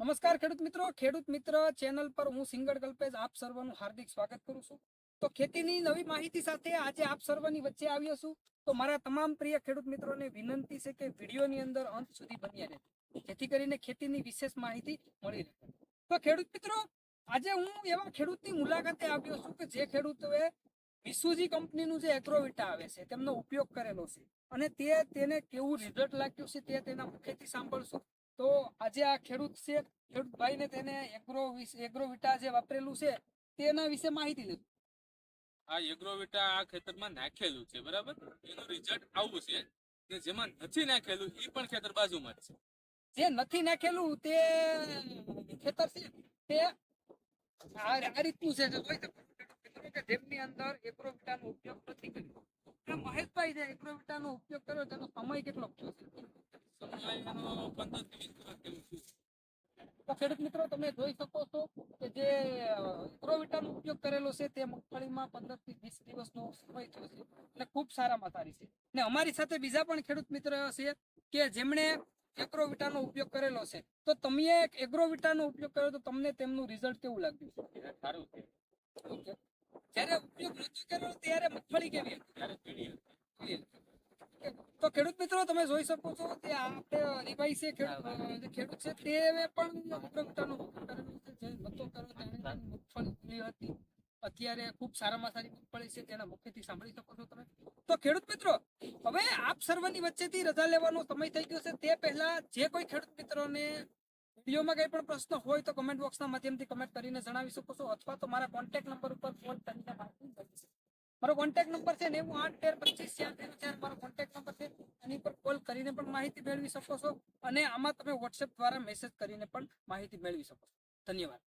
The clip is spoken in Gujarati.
નમસ્કાર ખેડૂત મિત્રો. ખેડૂત મિત્ર ચેનલ પર હું સિંગડ કલ્પેશ. આપ સર્વનું હાર્દિક સ્વાગત કરું છું. તો ખેતીની નવી માહિતી સાથે આજે આપ સર્વની વચ્ચે આવ્યો છું. તો મારા તમામ પ્રિય ખેડૂત મિત્રોને વિનંતી છે કે વિડીયોની અંદર અંત સુધી બન્યા રહે જેથી કરીને ખેતીની વિશેષ માહિતી મળી રહે. તો ખેડૂત મિત્રો, આજે હું એવા ખેડૂતની મુલાકાતે આવ્યો છું કે જે ખેડૂતોએ વિસુજી કંપનીનું જે એગ્રોવિટા આવે છે, તેમનો ઉપયોગ કરેલો છે. અને તે તેને કેવું રિઝલ્ટ લાગ્યું છે તે તેના મુખેથી સાંભળશું. તો આજે આ ખેડૂત છે ખેડૂત ભાઈને તેને એગ્રો એગ્રોવિટા જે વાપરેલું છે તેના વિશે માહિતી લીધું આ એગ્રોવિટા આ ખેતરમાં નાખેલું છે બરાબર? એનું રિઝલ્ટ આવું છે કે જેમાં નથી નાખેલું એ પણ ખેતર બાજુમાં છે. જે નથી નાખેલું તે ખેતર છે તે આ રીતનું છે કે જેમની અંદર એગ્રોવિટાનો ઉપયોગ નથી કર્યો. મહેશભાઈ જે એગ્રોવિટાનો ઉપયોગ કર્યો તેનો સમય કેટલો થયો છે? ખેડૂત મિત્રો તમે જોઈ શકો છો કે જે એગ્રોવિટાનો ઉપયોગ કરેલો છે તે મગફળીમાં પંદરથી વીસ દિવસનો સમય થયો છે અને ખૂબ સારામાં સારી છે. ને અમારી સાથે બીજા પણ ખેડૂત મિત્ર છે કે જેમણે એગ્રોવિટાનો ઉપયોગ કરેલો છે. તો તમે એગ્રોવિટાનો ઉપયોગ કર્યો તો તમને તેમનું રિઝલ્ટ કેવું લાગ્યું? સારું છે. જ્યારે ઉપયોગ નથી કર્યો ત્યારે મગફળી કેવી હતી. તો ખેડૂત મિત્રો, તમે જોઈ શકો છો કે આપણે હરિભાઈ છે, ખેડૂત છે, તે પણ ઉપયોગ કરેલો છે. જે મગફળી હતી. અત્યારે ખૂબ સારામાં સારી મગફળી છે, તેના મુખેથી સાંભળી શકો છો તમે. તો ખેડૂત મિત્રો, હવે આપ સર્વની વચ્ચેથી રજા લેવાનો સમય થઈ ગયો છે. તે પહેલા જે કોઈ ખેડૂત મિત્રોને વિડીયોમાં કંઈ પણ પ્રશ્ન હોય તો કમેન્ટ બોક્સના માધ્યમથી કમેન્ટ કરીને જણાવી શકો છો, અથવા તો મારા કોન્ટેક્ટ નંબર ઉપર ફોન કરીને માહિતી મળી શકે. મારો કોન્ટેક્ટ નંબર છે નેવું આઠ, તેર, પચીસ, ચાર, તેર, ચાર મારો કોન્ટેક્ટ નંબર છે. એની પર કોલ કરીને પણ માહિતી મેળવી શકો છો. અને આમાં તમે વોટ્સએપ દ્વારા મેસેજ કરીને પણ માહિતી મેળવી શકો છો. ધન્યવાદ.